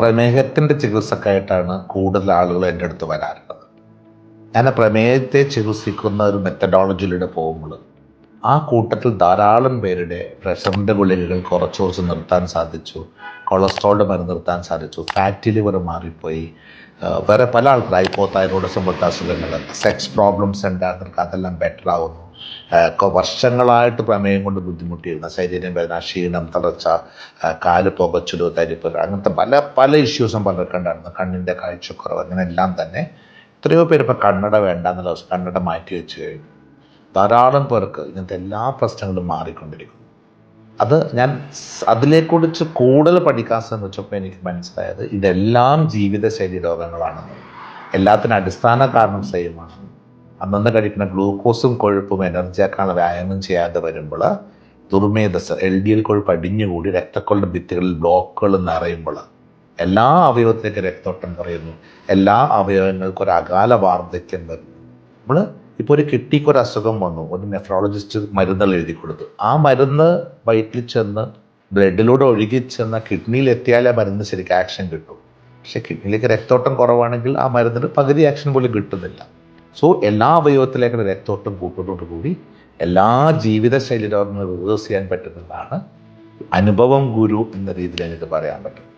പ്രമേഹത്തിന്റെ ചികിത്സക്കായിട്ടാണ് കൂടുതൽ ആളുകൾ എന്റെ അടുത്ത് വരാറുള്ളത്. ഞാൻ പ്രമേഹത്തെ ചികിത്സിക്കുന്ന ഒരു മെത്തഡോളജിയിലൂടെ പോകുമ്പോൾ ആ കൂട്ടത്തിൽ ധാരാളം പേരുടെ പ്രഷറിന്റെ ഗുളികകൾ കുറച്ച് കുറച്ച് നിർത്താൻ സാധിച്ചു. കൊളസ്ട്രോളിന്റെ മരുന്ന് നിർത്താൻ സാധിച്ചു. ഫാറ്റി ലിവർ മാറിപ്പോയി. വേറെ പല ആൾക്കാർ ഹൈപ്പോതൈറോയിഡിസം പോലത്തെ അസുഖങ്ങൾ സെക്സ് പ്രോബ്ലംസ് ഉണ്ടായിരുന്നവർക്ക് അതെല്ലാം ബെറ്റർ ആവുന്നു. ആ, കൊ- വർഷങ്ങളായിട്ട് പ്രമേയം കൊണ്ട് ബുദ്ധിമുട്ടിയിരുന്ന ശരീരം വേദന ക്ഷീണം തളർച്ച കാൽ പുകച്ചുരു തരിപ്പ് അങ്ങനത്തെ പല പല ഇഷ്യൂസും പലർക്കും ഉണ്ടായിരുന്നു. കണ്ണിന്റെ കാഴ്ചക്കുറവ് അങ്ങനെ എല്ലാം തന്നെ എത്രയോ പേര് ഇപ്പോൾ കണ്ണട വേണ്ട എന്നുള്ള അവസ്ഥ കണ്ണട മാറ്റി വെച്ച് കഴിഞ്ഞു. ധാരാളം പേർക്ക് ഇങ്ങനത്തെ എല്ലാ പ്രശ്നങ്ങളും മാറിക്കൊണ്ടിരിക്കുന്നു. അത് ഞാൻ അതിനെക്കുറിച്ച് കൂടുതൽ പഠിക്കാൻ ശ്രമിച്ചപ്പോൾ എനിക്ക് മനസ്സിലായത് ഇതെല്ലാം ജീവിതശൈലി രോഗങ്ങളാണെന്ന്. എല്ലാത്തിനും അടിസ്ഥാന കാരണം സെയിമാണ് അന്നന്ന് കഴിക്കുന്ന ഗ്ലൂക്കോസും കൊഴുപ്പും എനർജിയാക്കാണ് വ്യായാമം ചെയ്യാതെ വരുമ്പോൾ ദുർമേധസ് എൽ ഡി എൽ കൊഴുപ്പ് അടിഞ്ഞുകൂടി രക്തക്കൊള്ള ഭിത്തികളിൽ ബ്ലോക്കുകൾ നിറയുമ്പോൾ എല്ലാ അവയവത്തിലേക്ക് രക്തോട്ടം കുറയുന്നു എല്ലാ അവയവങ്ങൾക്കും ഒരു അകാല വാർദ്ധക്യം വരുന്നു നമ്മൾ ഇപ്പോൾ ഒരു കിഡ്നിക്ക് ഒരു അസുഖം വന്നു ഒരു നെഫ്രോളജിസ്റ്റ് മരുന്നുകൾ എഴുതി കൊടുത്തു. ആ മരുന്ന് വയറ്റിൽ ചെന്ന് ബ്ലഡിലൂടെ ഒഴുകി ചെന്ന കിഡ്നിയിൽ എത്തിയാലേ മരുന്ന് ശരിക്കും ആക്ഷൻ കിട്ടും. പക്ഷേ കിഡ്നിയിലേക്ക് രക്തോട്ടം കുറവാണെങ്കിൽ ആ മരുന്നിന് പകുതി ആക്ഷൻ പോലും കിട്ടുന്നില്ല. സോ എല്ലാ അവയവത്തിലേക്കും രക്തോട്ടം കൂട്ടുന്നതോടുകൂടി എല്ലാ ജീവിതശൈലി രോഗങ്ങളും റിവേഴ്സ് ചെയ്യാൻ പറ്റുന്നതാണ് അനുഭവം ഗുരു എന്ന രീതിയിൽ എനിക്ക് പറയാൻ പറ്റും.